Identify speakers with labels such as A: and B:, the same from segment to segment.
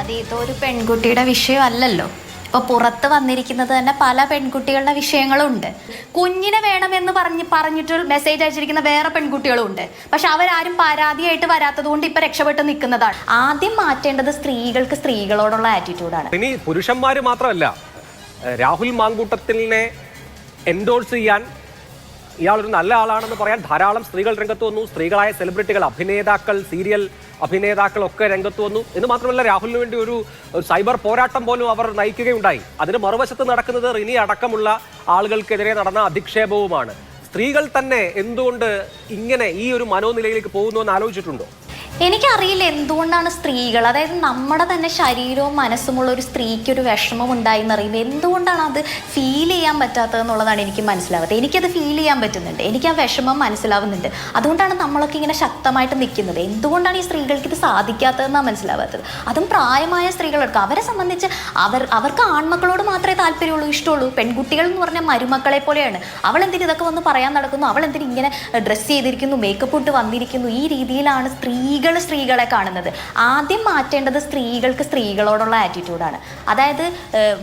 A: അത് ഒരു പെൺകുട്ടിയുടെ വിഷയമല്ലല്ലോ. ഇപ്പൊ പുറത്ത് വന്നിരിക്കുന്നത് തന്നെ പല പെൺകുട്ടികളുടെ വിഷയങ്ങളുണ്ട്. കുഞ്ഞിനെ വേണമെന്ന് പറഞ്ഞ് പറഞ്ഞിട്ട് മെസ്സേജ് അയച്ചിരിക്കുന്ന വേറെ പെൺകുട്ടികളും ഉണ്ട് പക്ഷെ അവരാരും പരാതിയായിട്ട് വരാത്തത് കൊണ്ട് ഇപ്പൊ രക്ഷപ്പെട്ട് നിൽക്കുന്നതാണ്. ആദ്യം മാറ്റേണ്ടത് സ്ത്രീകൾക്ക് സ്ത്രീകളോടുള്ള ആറ്റിറ്റ്യൂഡാണ്
B: ഇനി പുരുഷന്മാര് മാത്രമല്ല രാഹുൽ മാങ്കൂട്ടത്തിനെ എൻഡോഴ്സ് ചെയ്യാൻ ഇയാളൊരു നല്ല ആളാണെന്ന് പറയാൻ ധാരാളം സ്ത്രീകൾ രംഗത്ത് വന്നു. സ്ത്രീകളായ സെലിബ്രിറ്റികൾ അഭിനേതാക്കൾ സീരിയൽ അഭിനേതാക്കളൊക്കെ രംഗത്ത് വന്നു. എന്ന് മാത്രമല്ല രാഹുലിന് വേണ്ടി ഒരു സൈബർ പോരാട്ടം പോലും അവർ നയിക്കുകയുണ്ടായി. അതിന് മറുവശത്ത് നടക്കുന്നത് റിനി അടക്കമുള്ള ആളുകൾക്കെതിരെ നടന്ന അധിക്ഷേപവുമാണ്. സ്ത്രീകൾ തന്നെ എന്തുകൊണ്ട് ഇങ്ങനെ ഈ ഒരു മനോനിലയിലേക്ക് പോകുന്നു എന്ന് ആലോചിച്ചിട്ടുണ്ടോ?
A: എനിക്കറിയില്ല എന്തുകൊണ്ടാണ് സ്ത്രീകൾ അതായത് നമ്മുടെ തന്നെ ശരീരവും മനസ്സുമുള്ള ഒരു സ്ത്രീക്ക് ഒരു വിഷമം ഉണ്ടായി എന്നറിയുമ്പോൾ എന്തുകൊണ്ടാണ് അത് ഫീൽ ചെയ്യാൻ പറ്റാത്തതെന്നുള്ളതാണ് എനിക്ക് മനസ്സിലാവാത്തത്. എനിക്കത് ഫീൽ ചെയ്യാൻ പറ്റുന്നുണ്ട്. എനിക്ക് ആ വിഷമം മനസ്സിലാവുന്നുണ്ട്. അതുകൊണ്ടാണ് നമ്മളൊക്കെ ഇങ്ങനെ ശക്തമായിട്ട് നിൽക്കുന്നത്. എന്തുകൊണ്ടാണ് ഈ സ്ത്രീകൾക്ക് ഇത് സാധിക്കാത്തതെന്നാണ് മനസ്സിലാവാത്തത്? അതും പ്രായമായ സ്ത്രീകളെടുക്കും അവരെ സംബന്ധിച്ച് അവർ അവർക്ക് ആൺമക്കളോട് മാത്രമേ താല്പര്യമുള്ളൂ ഇഷ്ടമുള്ളൂ. പെൺകുട്ടികൾ എന്ന് പറഞ്ഞാൽ മരുമക്കളെ പോലെയാണ്. അവൾ എന്തിന് ഇതൊക്കെ വന്ന് പറയാൻ നടക്കുന്നു? അവൾ എന്തിന് ഇങ്ങനെ ഡ്രസ്സ് ചെയ്തിരിക്കുന്നു മേക്കപ്പ് ഇട്ട് വന്നിരിക്കുന്നു? ഈ രീതിയിലാണ് സ്ത്രീകൾ സ്ത്രീകളെ കാണുന്നത്. ആദ്യം മാറ്റേണ്ടത് സ്ത്രീകൾക്ക് സ്ത്രീകളോടുള്ള ആറ്റിറ്റ്യൂഡാണ് അതായത്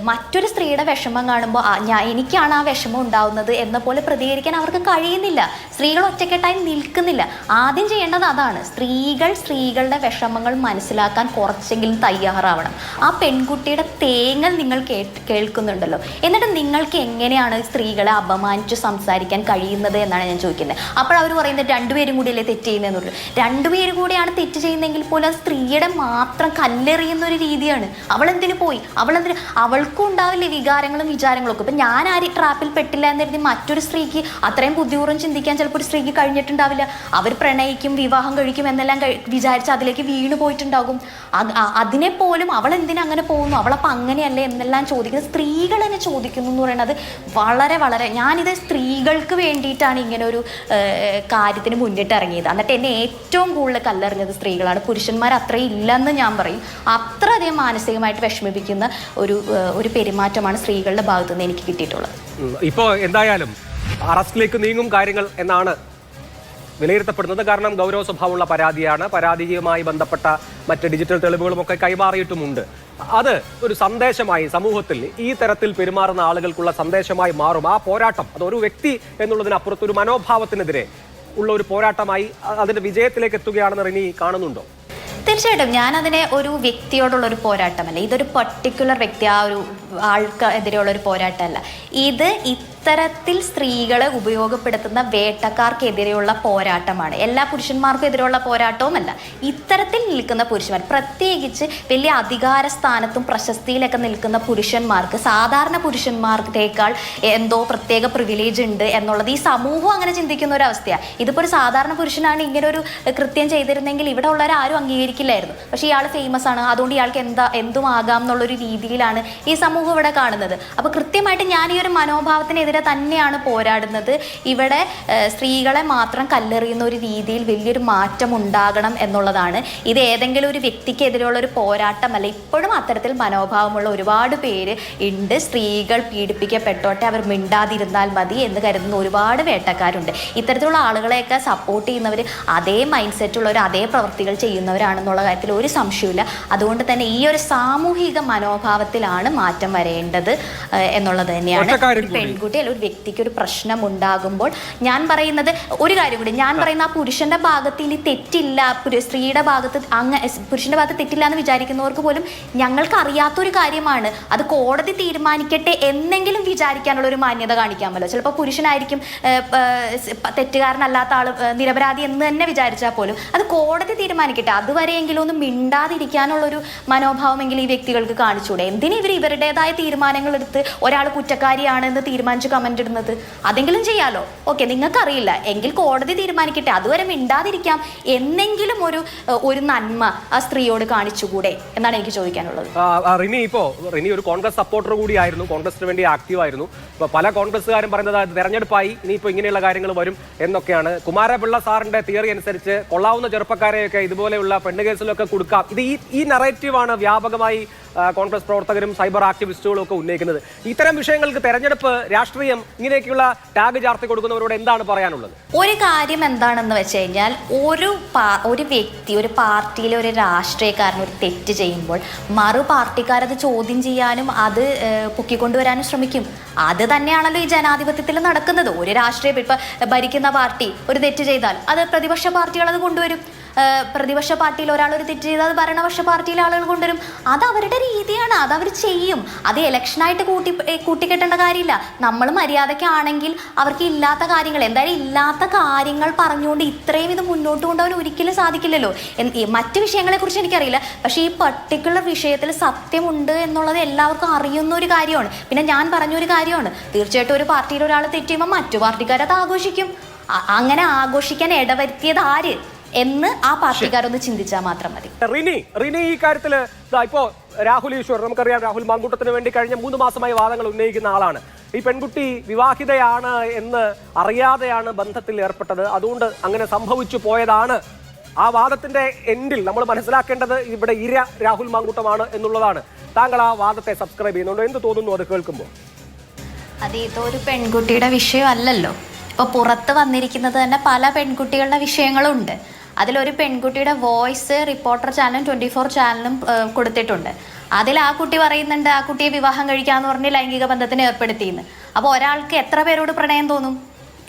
A: മറ്റൊരു സ്ത്രീയുടെ വിഷമം കാണുമ്പോൾ ഞാൻ എനിക്കാണ് ആ വിഷമം ഉണ്ടാവുന്നത് എന്ന പോലെ പ്രതികരിക്കാൻ അവർക്ക് കഴിയുന്നില്ല. സ്ത്രീകൾ ഒറ്റക്കെട്ടായി നിൽക്കുന്നില്ല. ആദ്യം ചെയ്യേണ്ടത് അതാണ്. സ്ത്രീകൾ സ്ത്രീകളുടെ വിഷമങ്ങൾ മനസ്സിലാക്കാൻ കുറച്ചെങ്കിലും തയ്യാറാവണം. ആ പെൺകുട്ടിയുടെ തേങ്ങൽ നിങ്ങൾ കേൾക്കുന്നുണ്ടല്ലോ. എന്നിട്ട് നിങ്ങൾക്ക് എങ്ങനെയാണ് സ്ത്രീകളെ അപമാനിച്ച് സംസാരിക്കാൻ കഴിയുന്നത് എന്നാണ് ഞാൻ ചോദിക്കുന്നത്. അപ്പോൾ അവർ പറയുന്നത് രണ്ടുപേരും കൂടിയല്ലേ തെറ്റ് ചെയ്യുന്നതെന്ന് പറഞ്ഞു രണ്ടുപേരും കൂടിയാണ് തെറ്റ് ചെയ്യുന്നെങ്കിൽ പോലും ആ സ്ത്രീയുടെ മാത്രം കല്ലെറിയുന്ന ഒരു രീതിയാണ്. അവൾ എന്തിനു പോയി? അവൾ എന്തിനു അവൾക്കും ഉണ്ടാവില്ലേ വികാരങ്ങളും വിചാരങ്ങളും ഒക്കെ ഇപ്പം ഞാൻ ആര് ട്രാപ്പിൽ പെട്ടില്ല എന്ന് കരുതി മറ്റൊരു സ്ത്രീക്ക് അത്രയും ബുദ്ധിപൂർവം ചിന്തിക്കാൻ ചിലപ്പോൾ ഒരു സ്ത്രീക്ക് കഴിഞ്ഞിട്ടുണ്ടാവില്ല. അവർ പ്രണയിക്കും വിവാഹം കഴിക്കും എന്നെല്ലാം വിചാരിച്ച് അതിലേക്ക് വീണു പോയിട്ടുണ്ടാകും. അതിനെ പോലും അവൾ എന്തിനാ അങ്ങനെ പോകുന്നു? അവളപ്പം അങ്ങനെയല്ലേ എന്നെല്ലാം ചോദിക്കുന്നത് സ്ത്രീകൾ തന്നെ ചോദിക്കുന്നു എന്ന് പറയുന്നത് വളരെ വളരെ ഞാനിത് സ്ത്രീകൾക്ക് വേണ്ടിയിട്ടാണ് ഇങ്ങനെ ഒരു കാര്യത്തിന് മുന്നിട്ട് ഇറങ്ങിയത് എന്നിട്ട് എന്നെ ഏറ്റവും കൂടുതൽ കല്ലെറിഞ്ഞത് സ്ത്രീകളാണ്. പുരുഷന്മാർ അത്രയും ഇല്ലെന്ന് ഞാൻ പറയും. അത്രയധികം മാനസികമായിട്ട് വിഷമിപ്പിക്കുന്ന ഒരു ഒരു പെരുമാറ്റമാണ് സ്ത്രീകളുടെ ഭാഗത്തു നിന്ന് എനിക്ക് കിട്ടിയിട്ടുള്ളത്.
B: ഇപ്പോൾ ഇപ്പോ എന്തായാലും അറസ്റ്റിലേക്ക് നീങ്ങും കാര്യങ്ങൾ എന്നാണ് വിലയിരുത്തപ്പെടുന്നത്. കാരണം ഗൗരവ സ്വഭാവമുള്ള പരാതിയാണ്. പരാതിയുമായി ബന്ധപ്പെട്ട മറ്റ് ഡിജിറ്റൽ തെളിവുകളും ഒക്കെ കൈമാറിയിട്ടുമുണ്ട്. അത് ഒരു സന്ദേശമായി സമൂഹത്തിൽ ഈ തരത്തിൽ പെരുമാറുന്ന ആളുകൾക്കുള്ള സന്ദേശമായി മാറും. ആ പോരാട്ടം അത് ഒരു വ്യക്തി എന്നുള്ളതിനപ്പുറത്ത് ഒരു മനോഭാവത്തിനെതിരെ ഉള്ള ഒരു പോരാട്ടമായി അതിന്റെ വിജയത്തിലേക്ക് എത്തുകയാണെന്ന് റിനി കാണുന്നുണ്ടോ?
A: തീർച്ചയായിട്ടും. ഞാൻ അതിനെ ഒരു വ്യക്തിയോടുള്ള ഒരു പോരാട്ടമല്ല. ഇതൊരു പർട്ടിക്കുലർ വ്യക്തി ആ ഒരു ആൾക്ക് എതിരെയുള്ള ഒരു പോരാട്ടമല്ല. ഇത് ഇത്തരത്തിൽ സ്ത്രീകളെ ഉപയോഗപ്പെടുത്തുന്ന വേട്ടക്കാർക്കെതിരെയുള്ള പോരാട്ടമാണ്. എല്ലാ പുരുഷന്മാർക്കും എതിരെയുള്ള പോരാട്ടവുമല്ല. ഇത്തരത്തിൽ നിൽക്കുന്ന പുരുഷന്മാർ പ്രത്യേകിച്ച് വലിയ അധികാര സ്ഥാനത്തും പ്രശസ്തിയിലൊക്കെ നിൽക്കുന്ന പുരുഷന്മാർക്ക് സാധാരണ പുരുഷന്മാർക്കേക്കാൾ എന്തോ പ്രത്യേക പ്രിവിലേജ് ഉണ്ട് എന്നുള്ളത് ഈ സമൂഹം അങ്ങനെ ചിന്തിക്കുന്ന ഒരു അവസ്ഥയാണ് ഇതിപ്പോൾ ഒരു സാധാരണ പുരുഷനാണ് ഇങ്ങനെ ഒരു കൃത്യം ചെയ്തിരുന്നെങ്കിൽ ഇവിടെ ഉള്ളവർ ആരും അംഗീകരിക്കില്ലായിരുന്നു. പക്ഷേ ഇയാൾ ഫേമസ് ആണ്. അതുകൊണ്ട് ഇയാൾക്ക് എന്താ എന്തും ആകാം എന്നുള്ളൊരു രീതിയിലാണ് ഈ സമൂഹം ഇവിടെ കാണുന്നത്. അപ്പോൾ കൃത്യമായിട്ട് ഞാൻ ഈ ഒരു മനോഭാവത്തിനെതിരെ തന്നെയാണ് പോരാടുന്നത്. ഇവിടെ സ്ത്രീകളെ മാത്രം കല്ലെറിയുന്ന ഒരു രീതിയിൽ വലിയൊരു മാറ്റം ഉണ്ടാകണം എന്നുള്ളതാണ്. ഇത് ഏതെങ്കിലും ഒരു വ്യക്തിക്കെതിരെയുള്ള ഒരു പോരാട്ടമല്ല ഇപ്പോഴും അത്തരത്തിൽ മനോഭാവമുള്ള ഒരുപാട് പേര് ഉണ്ട്. സ്ത്രീകൾ പീഡിപ്പിക്കപ്പെട്ടോട്ടെ അവർ മിണ്ടാതിരുന്നാൽ മതി എന്ന് കരുതുന്ന ഒരുപാട് വേട്ടക്കാരുണ്ട്. ഇത്തരത്തിലുള്ള ആളുകളെയൊക്കെ സപ്പോർട്ട് ചെയ്യുന്നവർ അതേ മൈൻഡ് സെറ്റുള്ളവർ അതേ പ്രവൃത്തികൾ ചെയ്യുന്നവരാണെന്നുള്ള കാര്യത്തിൽ ഒരു സംശയമില്ല അതുകൊണ്ട് തന്നെ ഈ ഒരു സാമൂഹിക മനോഭാവത്തിലാണ് മാറ്റം വരേണ്ടത് എന്നുള്ളത് തന്നെയാണ്.
B: ഒറ്റ
A: ഒരു അല്ലെങ്കിൽ ഒരു വ്യക്തിക്ക് ഒരു പ്രശ്നം ഉണ്ടാകുമ്പോൾ ഞാൻ പറയുന്നത് ഒരു കാര്യം കൂടി ഞാൻ പറയുന്ന ആ പുരുഷന്റെ ഭാഗത്ത് ഇനി തെറ്റില്ല സ്ത്രീയുടെ ഭാഗത്ത് അങ്ങ് പുരുഷന്റെ ഭാഗത്ത് തെറ്റില്ല എന്ന് വിചാരിക്കുന്നവർക്ക് പോലും ഞങ്ങൾക്ക് അറിയാത്തൊരു കാര്യമാണ്. അത് കോടതി തീരുമാനിക്കട്ടെ എന്നെങ്കിലും വിചാരിക്കാനുള്ള ഒരു മാന്യത കാണിക്കാമല്ലോ. ചിലപ്പോൾ പുരുഷനായിരിക്കും തെറ്റുകാരനല്ലാത്ത ആൾ നിരപരാധി എന്ന് തന്നെ വിചാരിച്ചാൽ പോലും അത് കോടതി തീരുമാനിക്കട്ടെ. അതുവരെയെങ്കിലും ഒന്ന് മിണ്ടാതിരിക്കാനുള്ളൊരു മനോഭാവമെങ്കിലും ഈ വ്യക്തികൾക്ക് കാണിച്ചുകൂടെ എന്തിനും ഇവർ ഇവരുടേതായ തീരുമാനങ്ങൾ എടുത്ത് ഒരാൾ കുറ്റക്കാരിയാണെന്ന് തീരുമാനിച്ച് കമന്റ് ഇടുന്നത്. അതെങ്കിലും ചെയ്യാലോ? ഓക്കെ നിങ്ങൾക്കറിയില്ല. എങ്കിൽ കോടതി തീരുമാനിക്കട്ടെ. അതുവരെ മിണ്ടാതിരിക്കാം. എന്നെങ്കിലും ഒരു ഒരു നന്മ ആ സ്ത്രീയോട് കാണിച്ചുകൂടെ എന്നാണ് എനിക്ക് ചോദിക്കാനുള്ളത്.
B: റിനി ഇപ്പോ റിനി ഒരു കോൺഗ്രസ് സപ്പോർട്ടർ കൂടിയായിരുന്നു കോൺഗ്രസിന് വേണ്ടി ആക്റ്റീവ് ആയിരുന്നു. പല കോൺഗ്രസ്സുകാരും പറയുന്നത് തെരഞ്ഞെടുപ്പായി. ഇനി ഇനിയിപ്പോ ഇങ്ങനെയുള്ള കാര്യങ്ങൾ വരും എന്നൊക്കെയാണ്. കുമാരപിള്ള സാറിന്റെ തിയറി അനുസരിച്ച് കൊള്ളാവുന്ന ചെറുപ്പക്കാരെയൊക്കെ ഇതുപോലെയുള്ള പെണ്ണ് കേസിലൊക്കെ കൊടുക്കാം. ഇത് ഈ ഈ നറേറ്റീവാണ് വ്യാപകമായി കോൺഗ്രസ് പ്രവർത്തകരും സൈബർ ആക്ടിവിസ്റ്റുകളും ഒക്കെ ഉന്നയിക്കുന്നത്. ഇത്തരം വിഷയങ്ങൾക്ക് തെരഞ്ഞെടുപ്പ് രാഷ്ട്രീയ രാഷ്ട്രീയം ഇങ്ങനെയൊക്കെയുള്ള ടാഗ് ചാർത്തി കൊടുക്കുന്നവരോട് എന്താണ് പറയാനുള്ളത്?
A: ഒരു കാര്യം എന്താണെന്ന് വെച്ച് കഴിഞ്ഞാൽ ഒരു ഒരു വ്യക്തി ഒരു പാർട്ടിയിലെ ഒരു രാഷ്ട്രീയക്കാരൻ ഒരു തെറ്റ് ചെയ്യുമ്പോൾ മറു പാർട്ടിക്കാരത് ചോദ്യം ചെയ്യാനും അത് പൊക്കിക്കൊണ്ടുവരാനും ശ്രമിക്കും. അത് തന്നെയാണല്ലോ ഈ ജനാധിപത്യത്തിൽ നടക്കുന്നത്. ഒരു രാഷ്ട്രീയ ഇപ്പൊ ഭരിക്കുന്ന പാർട്ടി ഒരു തെറ്റ് ചെയ്താൽ അത് പ്രതിപക്ഷ പാർട്ടികൾ അത് കൊണ്ടുവരും. പ്രതിപക്ഷ പാർട്ടിയിൽ ഒരാൾ ഒരു തെറ്റ് ചെയ്താൽ ഭരണപക്ഷ പാർട്ടിയിലെ ആളുകൾ കൊണ്ടുവരും. അത് അവരുടെ രീതിയാണ് അത് അവർ ചെയ്യും. അത് ഇലക്ഷനായിട്ട് കൂട്ടി കൂട്ടിക്കെട്ടേണ്ട കാര്യമില്ല. നമ്മൾ മര്യാദക്കാണെങ്കിൽ അവർക്ക് ഇല്ലാത്ത കാര്യങ്ങൾ എന്തായാലും ഇല്ലാത്ത കാര്യങ്ങൾ പറഞ്ഞുകൊണ്ട് ഇത്രയും ഇത് മുന്നോട്ട് കൊണ്ടുപോകാൻ ഒരിക്കലും സാധിക്കില്ലല്ലോ. മറ്റ് വിഷയങ്ങളെക്കുറിച്ച് എനിക്കറിയില്ല. പക്ഷേ ഈ പർട്ടിക്കുലർ വിഷയത്തിൽ സത്യമുണ്ട് എന്നുള്ളത് എല്ലാവർക്കും അറിയുന്ന ഒരു കാര്യമാണ്. പിന്നെ ഞാൻ പറഞ്ഞൊരു കാര്യമാണ്. തീർച്ചയായിട്ടും ഒരു പാർട്ടിയിൽ ഒരാൾ തെറ്റ് ചെയ്യുമ്പോൾ മറ്റു പാർട്ടിക്കാരത് ആഘോഷിക്കും. അങ്ങനെ ആഘോഷിക്കാൻ ഇടവരുത്തിയത് ആര്? എന്ന് ആ പാർട്ടിക്കാരൊന്ന് ചിന്തിച്ചാൽ മാത്രം മതി.
B: റിനി റിനി ഈ കാര്യത്തിൽ ദാ ഇപ്പോ രാഹുൽ ഈശ്വർ നമുക്കറിയാം രാഹുൽ മാങ്കൂട്ടത്തിന് വേണ്ടി കഴിഞ്ഞ മൂന്ന് മാസമായി വാദങ്ങൾ ഉന്നയിക്കുന്ന ആളാണ്. ഈ പെൺകുട്ടി വിവാഹിതയാണ് എന്ന് അറിയാതെയാണ് ബന്ധത്തിൽ ഏർപ്പെട്ടത്. അതുകൊണ്ട് അങ്ങനെ സംഭവിച്ചു പോയതാണ്. ആ വാദത്തിന്റെ എൻഡിൽ നമ്മൾ മനസ്സിലാക്കേണ്ടത് ഇവിടെ ഇര രാഹുൽ മാങ്കൂട്ടമാണ് എന്നുള്ളതാണ്. താങ്കൾ ആ വാദത്തെ സബ്സ്ക്രൈബ് ചെയ്യുന്നുണ്ടോ? എന്ത് തോന്നുന്നു അത് കേൾക്കുമ്പോൾ?
A: അത് ഇതൊരു പെൺകുട്ടിയുടെ വിഷയമല്ലല്ലോ. ഇപ്പൊ പുറത്ത് വന്നിരിക്കുന്നത് തന്നെ പല പെൺകുട്ടികളുടെ വിഷയങ്ങളുണ്ട്. അതിലൊരു പെൺകുട്ടിയുടെ വോയിസ് റിപ്പോർട്ടർ ചാനലും ട്വന്റി ഫോർ ചാനലും കൊടുത്തിട്ടുണ്ട്. അതിൽ ആ കുട്ടി പറയുന്നുണ്ട് ആ കുട്ടിയെ വിവാഹം കഴിക്കാന്ന് പറഞ്ഞ് ലൈംഗിക ബന്ധത്തിന് ഏർപ്പെടുത്തിയെന്ന്. അപ്പോൾ ഒരാൾക്ക് എത്ര പേരോട് പ്രണയം തോന്നും?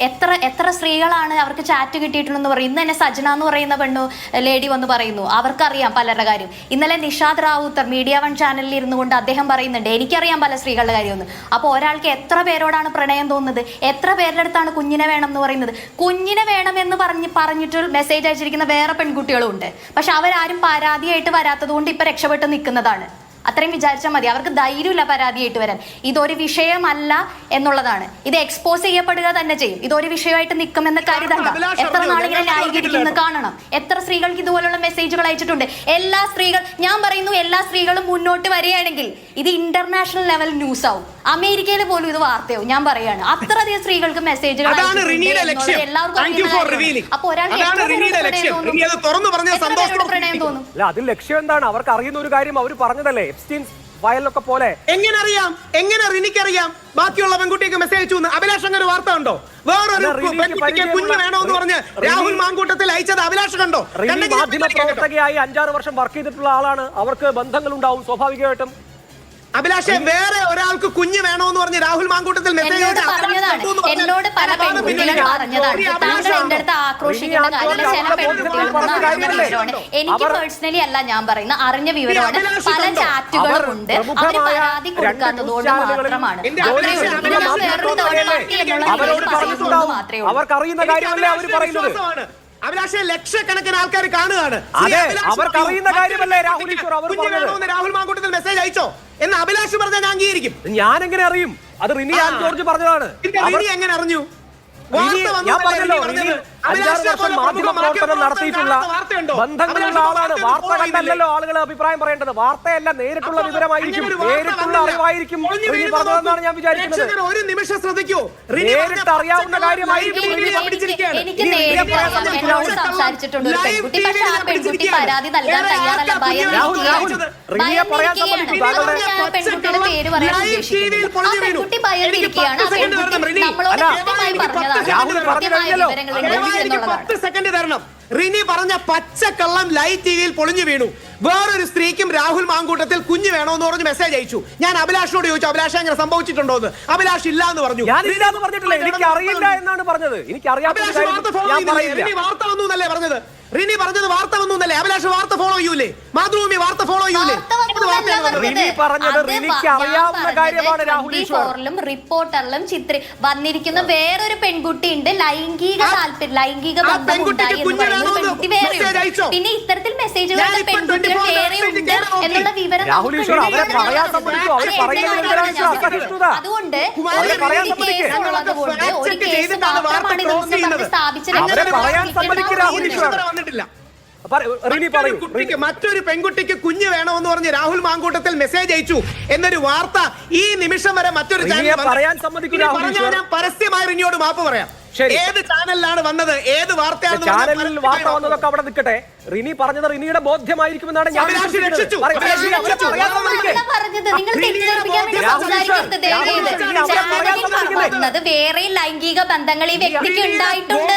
A: എത്ര എത്ര സ്ത്രീകളാണ് അവർക്ക് ചാറ്റ് കിട്ടിയിട്ടുണ്ടെന്ന് പറയും. ഇന്ന് തന്നെ സജന എന്ന് പറയുന്ന പെണ്ണു ലേഡി വന്ന് പറയുന്നു. അവർക്കറിയാം പലരുടെ കാര്യം. ഇന്നലെ നിഷാദ് റാവുത്തർ മീഡിയ വൺ ചാനലിൽ ഇരുന്നു കൊണ്ട് അദ്ദേഹം പറയുന്നുണ്ട് എനിക്കറിയാം പല സ്ത്രീകളുടെ കാര്യമൊന്ന്. അപ്പോൾ ഒരാൾക്ക് എത്ര പേരോടാണ് പ്രണയം തോന്നുന്നത്? എത്ര പേരുടെ അടുത്താണ് കുഞ്ഞിനെ വേണം എന്ന് പറയുന്നത്? കുഞ്ഞിനെ വേണമെന്ന് പറഞ്ഞ് പറഞ്ഞിട്ട് മെസ്സേജ് അയച്ചിരിക്കുന്ന വേറെ പെൺകുട്ടികളും ഉണ്ട്. പക്ഷെ അവരാരും പരാതിയായിട്ട് വരാത്തത് കൊണ്ട് ഇപ്പം രക്ഷപ്പെട്ട് നിൽക്കുന്നതാണ്. അത്രയും വിചാരിച്ചാൽ മതി. അവർക്ക് ധൈര്യമില്ല പരാതിയായിട്ട് വരാൻ. ഇതൊരു വിഷയമല്ല എന്നുള്ളതാണ്. ഇത് എക്സ്പോസ് ചെയ്യപ്പെടുക തന്നെ ചെയ്യും. ഇതൊരു വിഷയമായിട്ട് നിൽക്കുമെന്ന
C: കാര്യം
A: എത്ര? നാളിങ്ങനെ ന്യായീകരിക്കുന്നു കാണണം. എത്ര സ്ത്രീകൾക്ക് ഇതുപോലുള്ള മെസ്സേജുകൾ അയച്ചിട്ടുണ്ട്. എല്ലാ സ്ത്രീകൾ ഞാൻ പറയുന്നു എല്ലാ സ്ത്രീകളും മുന്നോട്ട് വരികയാണെങ്കിൽ ഇത് ഇന്റർനാഷണൽ ലെവൽ ന്യൂസ് ആവും. അമേരിക്കയിൽ പോലും ഇത് വാർത്തയോ ഞാൻ പറയാണ്. അത്രയധികം സ്ത്രീകൾക്ക് മെസ്സേജുകൾ പ്രണയം തോന്നും?
C: അത് തുറന്നു പറഞ്ഞ സന്തോഷം
A: പ്രണയം
B: അല്ല അതിൽ ലക്ഷ്യം എന്താണ്? അവർക്ക് അറിയുന്ന ഒരു കാര്യം അവർ പറഞ്ഞതല്ലേ? വയലൊക്കെ പോലെ.
C: എങ്ങനെ അറിയാം എങ്ങനെ റിനിക്കറിയാം? ബാക്കിയുള്ള പെൺകുട്ടിക്ക് മെസ്സേജ് അയച്ചു എന്ന്. അഭിലാഷ് അങ്ങനെ ഒരു വാർത്ത ഉണ്ടോ വേറൊരു പെൺകുട്ടിക്ക് കുഞ്ഞ് വേണമെന്ന് പറഞ്ഞ് രാഹുൽ മാങ്കൂട്ടത്തിൽ അയച്ചത് അഭിലാഷ് കണ്ടോ?
B: മാധ്യമ പ്രവർത്തകയായി അഞ്ചാറ് വർഷം വർക്ക് ചെയ്തിട്ടുള്ള ആളാണ്. അവർക്ക് ബന്ധങ്ങൾ ഉണ്ടാവും സ്വാഭാവികമായിട്ടും.
C: അഭിലാഷെ വേറെ ഒരാൾക്ക് കുഞ്ഞ് വേണോന്ന് പറഞ്ഞ് രാഹുൽ മാങ്കൂട്ടത്തിൽ
A: എന്നോട് പറഞ്ഞതാണ്.
C: കണ്ടു
A: എന്നോട് പല പെൺകുട്ടികൾ പറഞ്ഞതാണ്. താങ്കൾ
C: അഭിലാഷ്
A: എന്റെ അടുത്ത് ആക്രോശിക്കേണ്ട
B: റിനി
A: കാര്യമില്ല ചില
B: ആദ്യം
A: അറിഞ്ഞ വിവരമാണ്. എനിക്ക് പേഴ്സണലി അല്ല ഞാൻ പറയുന്ന അറിഞ്ഞ വിവരമാണ്. പല
C: ചാറ്റുകളുണ്ട്
A: ചാറ്റുകളും
B: അവർ
A: ഉണ്ട്. അവർ പരാതി
B: കൊടുക്കാത്തതുകൊണ്ട്
A: മാത്രമാണ്. അത്രയേ ഉള്ളൂ. മാത്രമേ ഉള്ളൂ.
C: അഭിലാഷെ ലക്ഷക്കണക്കിന് ആൾക്കാർ കാണുകയാണ്.
B: അതെ, അവർക്ക്
C: പറഞ്ഞു,
B: അറിയുന്ന കാര്യമല്ലേ രാഹുൽ ഈശ്വർ അവർ പറഞ്ഞത്?
C: രാഹുൽ മാങ്കൂട്ടത്തിൽ മെസ്സേജ് അയച്ചോ? എന്ന് അഭിലാഷ് പറഞ്ഞാൽ ഞാൻ അംഗീകരിക്കും.
B: ഞാൻ എങ്ങനെ അറിയും? അത് റിനി ജോർജ് പറഞ്ഞതാണ്.
C: എങ്ങനെ അറിഞ്ഞു?
B: ഞാൻ പറഞ്ഞല്ലോ? അഞ്ചാറ് വർഷം മാധ്യമ പ്രവർത്തനം നടത്തിയിട്ടുള്ള? ബന്ധങ്ങളുള്ള ആളാണ്.
C: വാർത്ത
B: കണ്ടല്ലോ ആളുകൾ അഭിപ്രായം പറയേണ്ടത്. വാർത്തയല്ല നേരിട്ടുള്ള വിവരമായിരിക്കും. നേരിട്ടുള്ള അറിവായിരിക്കും. പറഞ്ഞതെന്നാണ് ഞാൻ. വിചാരിക്കുന്നത്.
C: ഒരു നിമിഷം ശ്രദ്ധിക്കൂ. റിനി
B: നേരിട്ട് അറിയാവുന്ന കാര്യമായിരിക്കും? റിനിയെ പറയാൻ സമ്മതിക്കൂ. താങ്കളുടെ
A: പേര് പറയാൻ ആ
C: വീണു.
A: പെൺകുട്ടി ഭയന്നിരിക്കുകയാണ്. നമ്മളോട് കൃത്യമായി പറഞ്ഞതാണ്
B: രാഹുൽ പറഞ്ഞു
A: കൃത്യമായ
B: കഴിഞ്ഞല്ലോ.
C: പത്ത് സെക്കൻഡ് തരണം. റിനി പറഞ്ഞ പച്ചക്കള്ളം ലൈവ് ടിവിയിൽ പൊളിഞ്ഞു വീണു. വേറൊരു സ്ത്രീക്കും രാഹുൽ മാങ്കൂട്ടത്തിൽ കുഞ്ഞു വേണോന്ന് പറഞ്ഞ് മെസ്സേജ് അയച്ചു. ഞാൻ അഭിലാഷിനോട് ചോദിച്ചു അഭിലാഷ് അങ്ങനെ സംഭവിച്ചിട്ടുണ്ടോ എന്ന്? അഭിലാഷ് ഇല്ല എന്ന് പറഞ്ഞു.
B: ഞാൻ പറഞ്ഞിട്ടില്ല. എനിക്ക് അറിയില്ല എന്നാണ് പറഞ്ഞത്. എനിക്ക്
C: ചെയ്യുന്നില്ലേ. റിനി വാർത്ത വന്നു എന്നല്ലേ പറഞ്ഞത്? റിനി പറഞ്ഞത് വാർത്ത വന്നു എന്നല്ലേ അഭിലാഷ് വാർത്ത ഫോളോ ചെയ്യൂലേ? മാതൃഭൂമി വാർത്ത ഫോളോ ചെയ്യൂലേ?
A: വാർത്ത വന്നു
C: ഏത് വാർത്തയാണ്
A: എന്നല്ല
C: പറഞ്ഞത്?
B: റിനി പറഞ്ഞത്
A: അത്
B: റിനിക്ക്
A: ഞാൻ
B: അറിയാവുന്ന
A: പറഞ്ഞത്
B: കാര്യമാണ് രാഹുൽ ഈശ്വർ.
A: 24 ലും റിപ്പോർട്ടറിലും ചിത്രി വന്നിരിക്കുന്ന വേറൊരു പെൺകുട്ടി ഉണ്ട്. ലൈംഗിക താല്പര്യം ലൈംഗിക ബന്ധം പെൺകുട്ടി വേറെ? പിന്നെ ഇത്തരത്തിൽ
C: മെസ്സേജുകൾ
A: പെൺകുട്ടികൾ
C: 24
A: വേറെ
C: മെസ്സേജ്
A: ഉണ്ട് എന്നുള്ള വിവരം. അതുകൊണ്ട് ഒരു കേസ് മാത്രമാണ്
C: ചെയ്യുന്നത്. മറ്റൊരു കുട്ടിക്ക് മറ്റൊരു പെൺകുട്ടിക്ക് കുഞ്ഞ് വേണമെന്ന് പറഞ്ഞ് രാഹുൽ മാങ്കൂട്ടത്തിൽ മെസ്സേജ് അയച്ചു എന്നൊരു വാർത്ത ഈ നിമിഷം വരെ മറ്റൊരു ചാനൽ.
B: പറയാൻ.
C: ഞാൻ പരസ്യമായി റിനിയോട് മാപ്പ് പറയാം. ഏത് ചാനലിലാണ് വന്നത് ഏത് വാർത്തയാണ്
B: ചാനലിൽ വാർത്ത വന്നതൊക്കെ അവിടെ നിൽക്കട്ടെ റിനി പറഞ്ഞത് റിനിയുടെ ബോധ്യമായിരിക്കുമെന്നാണ് ഞാൻ
A: പറഞ്ഞത് വേറെ ലൈംഗിക ബന്ധങ്ങൾ ഈ വ്യക്തിക്ക് ഉണ്ടായിട്ടുണ്ട്.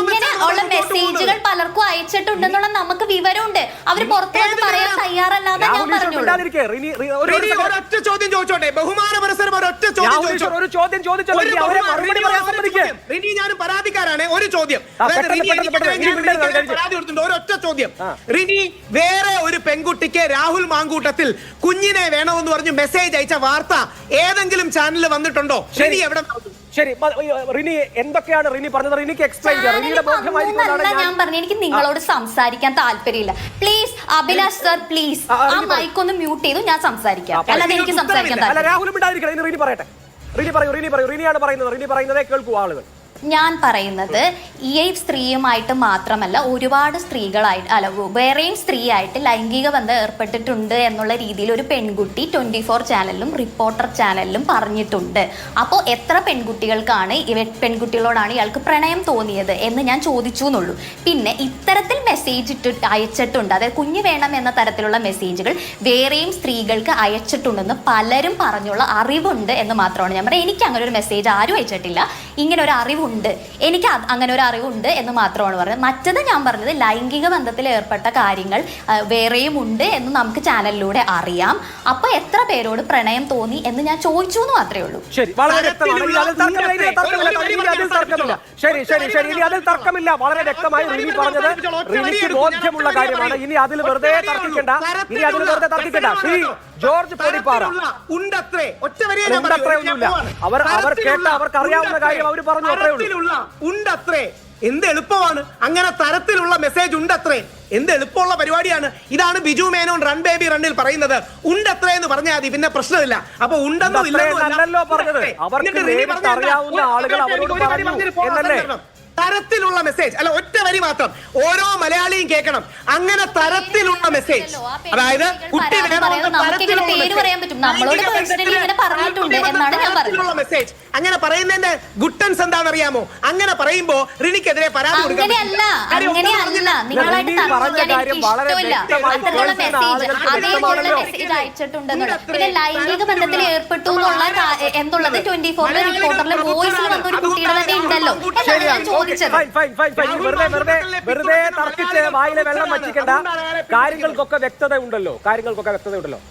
A: ഇങ്ങനെ ഉള്ള മെസ്സേജുകൾ പലർക്കും അയച്ചിട്ടുണ്ടെന്നുള്ള നമുക്ക് വിവരമുണ്ട്. അവർ പുറത്തു വന്ന് പറയാൻ? തയ്യാറല്ലാതെ ഞാൻ
C: പറഞ്ഞു ചോദ്യം ചോദിച്ചോട്ടെ? ബഹുമാന പുരസരം ഒരൊറ്റ ചോദ്യം ചോദിച്ചോ?
B: ഒരു ചോദ്യം.
C: റിനി ഞാൻ പരാതിക്കാരാണ്. ഒരു ചോദ്യം. പരാതി കൊടുത്തിട്ടുണ്ട്. ഒരൊറ്റ ചോദ്യം. റിനി വേറെ ഒരു പെൺകുട്ടിക്ക് രാഹുൽ മാങ്കൂട്ടത്തിൽ കുഞ്ഞിനെ വേണമെന്ന് പറഞ്ഞു മെസ്സേജ് അയച്ച വാർത്ത ഏതെങ്കിലും ചാനലിൽ വന്നിട്ടുണ്ടോ?
B: ശരി.
C: എവിടെ
B: ശരി. റിനി എന്തൊക്കെയാണ് റിനി പറഞ്ഞത്? റിനിക്ക് എക്സ്പ്ലെയിൻ ചെയ്യാം. റിനിയുടെ ബോധ്യമായിരിക്കുമെന്നാണ് ഞാൻ
A: പറഞ്ഞു എനിക്ക് നിങ്ങളോട് സംസാരിക്കാൻ താല്പര്യമില്ല. പ്ലീസ് അഭിലാഷ് സർ പ്ലീസ്
B: ആ.
A: മൈക്ക് ഒന്ന് മ്യൂട്ട് ചെയ്തു ഞാൻ സംസാരിക്കാം.
B: അല്ല
A: അല്ലാതെ എനിക്ക് സംസാരിക്കാൻ.
B: അല്ല
A: താല്പര്യം
B: രാഹുലും ഉണ്ടായിരിക്കണം. റിനി പറയട്ടെ. റിനി പറയൂ റിനി പറയൂ. റിനിയാണ് പറയുന്നത്. റിനി പറയുന്നതേ കേൾക്കൂ ആളുകൾ.
A: ഞാൻ പറയുന്നത് ഈ സ്ത്രീയുമായിട്ട് മാത്രമല്ല ഒരുപാട് സ്ത്രീകളായിട്ട് അല്ല വേറെയും സ്ത്രീയായിട്ട് ലൈംഗിക ബന്ധം ഏർപ്പെട്ടിട്ടുണ്ട് എന്നുള്ള രീതിയിൽ ഒരു പെൺകുട്ടി ട്വന്റി ഫോർ ചാനലിലും റിപ്പോർട്ടർ ചാനലിലും പറഞ്ഞിട്ടുണ്ട്. അപ്പോൾ എത്ര പെൺകുട്ടികൾക്കാണ് ഇവ പെൺകുട്ടികളോടാണ് ഇയാൾക്ക് പ്രണയം തോന്നിയത് എന്ന് ഞാൻ ചോദിച്ചു എന്നുള്ളൂ പിന്നെ ഇത്തരത്തിൽ മെസ്സേജ് ഇട്ട് അയച്ചിട്ടുണ്ട് അതായത് കുഞ്ഞു വേണം എന്ന തരത്തിലുള്ള മെസ്സേജുകൾ വേറെയും സ്ത്രീകൾക്ക് അയച്ചിട്ടുണ്ടെന്ന് പലരും പറഞ്ഞുള്ള അറിവുണ്ട് എന്ന് മാത്രമാണ് ഞാൻ പറയുന്നത്. എനിക്ക് അങ്ങനെ ഒരു മെസ്സേജ് ആരും അയച്ചിട്ടില്ല. ഇങ്ങനെ ഒരു അറിവുണ്ട്. എനിക്ക് അങ്ങനെ ഒരു അറിവുണ്ട് എന്ന് മാത്രമാണ് പറഞ്ഞത്. മറ്റത് ഞാൻ പറഞ്ഞത് ലൈംഗിക ബന്ധത്തിൽ ഏർപ്പെട്ട കാര്യങ്ങൾ വേറെയും ഉണ്ട് എന്ന് നമുക്ക് ചാനലിലൂടെ അറിയാം. അപ്പൊ എത്ര പേരോട് പ്രണയം തോന്നി എന്ന് ഞാൻ ചോദിച്ചു എന്ന് മാത്രമേ ഉള്ളൂ.
B: ശരി വളരെ ശരി ശരി ശരി ഇനി അതിൽ തർക്കമില്ല. വളരെ വ്യക്തമായി റിനി പറഞ്ഞത് റിനിക്ക് ബോധ്യമുള്ള കാര്യമാണ്. ഇനി അതിൽ വെറുതെ തർക്കിക്കണ്ട. ഇനി അതിൽ വെറുതെ തർക്കിക്കണ്ട. ശ്രീ ജോർജ് പൊടിപ്പാറ
C: ഉണ്ടത്രേ. ഒറ്റ.
B: അവർ- അവർ കേട്ട അവർക്ക് അറിയാവുന്ന കാര്യം അവർ പറഞ്ഞു അത്രേ.
C: തരത്തിലുള്ള ഉണ്ടത്രേ. എന്ത് എളുപ്പമാണ്? അങ്ങനെ തരത്തിലുള്ള മെസ്സേജ് ഉണ്ടത്രേ. എന്ത് എളുപ്പമുള്ള പരിപാടിയാണ്? ഇതാണ് ബിജു മേനോൻ റൺ ബേബി റണ്ണിൽ പറയുന്നത്. ഉണ്ടത്രേ എന്ന് പറഞ്ഞാൽ മതി പിന്നെ പ്രശ്നമില്ല. അപ്പൊ ഉണ്ടെന്നോ ഇല്ലെന്നോ തരത്തിലുള്ള മെസ്സേജ് അല്ല ഒറ്റ വരി മാത്രം. ഓരോ മലയാളിയും കേൾക്കണം. അങ്ങനെ തരത്തിലുള്ള മെസ്സേജ് അതായത് കുട്ടി തരത്തിലുള്ള മെസ്സേജ് അങ്ങനെ പറയുന്നതിന്റെ ഗുട്ടൻസ് എന്താണെന്നറിയാമോ? അങ്ങനെ പറയുമ്പോ റിനിക്കെതിരെ പരാതി കൊടുക്കാൻ
A: അങ്ങനെയല്ല
C: പറ്റില്ല. കാര്യം ഒന്നും
A: നിങ്ങളായിട്ട്
B: റിനി കാര്യം വളരെ
A: ഇഷ്ടമില്ല.
B: വ്യക്തമായി
A: അത്തരത്തിലുള്ള
B: കേൾക്കുന്ന
A: മെസ്സേജ്
B: ആളുകൾക്ക്
A: അതേപോലുള്ള
B: വ്യക്തമാണല്ലോ.
A: മെസ്സേജ് പിന്നെ ലൈംഗിക ബന്ധത്തിൽ ഏർപ്പെട്ടു എന്നുള്ള എന്നുള്ളത് ട്വന്റി ഫോറിലെ റിപ്പോർട്ടറിലെ വോയിസിൽ വന്ന ഒരു കുട്ടിയുടെ തന്നെ ഉണ്ടല്ലോ. എന്നാണ് ഞാൻ ചോദിച്ചത്
B: ഫൈൻ ഫൈൻ ഫൈൻ ഫൈൻ ഇനി വെറുതെ വെറുതെ വെറുതെ തർക്കിച്ച് വായിലെ വെള്ളം വച്ചിക്കണ്ട കാര്യങ്ങൾക്കൊക്കെ വ്യക്തത ഉണ്ടല്ലോ കാര്യങ്ങൾക്കൊക്കെ വ്യക്തത ഉണ്ടല്ലോ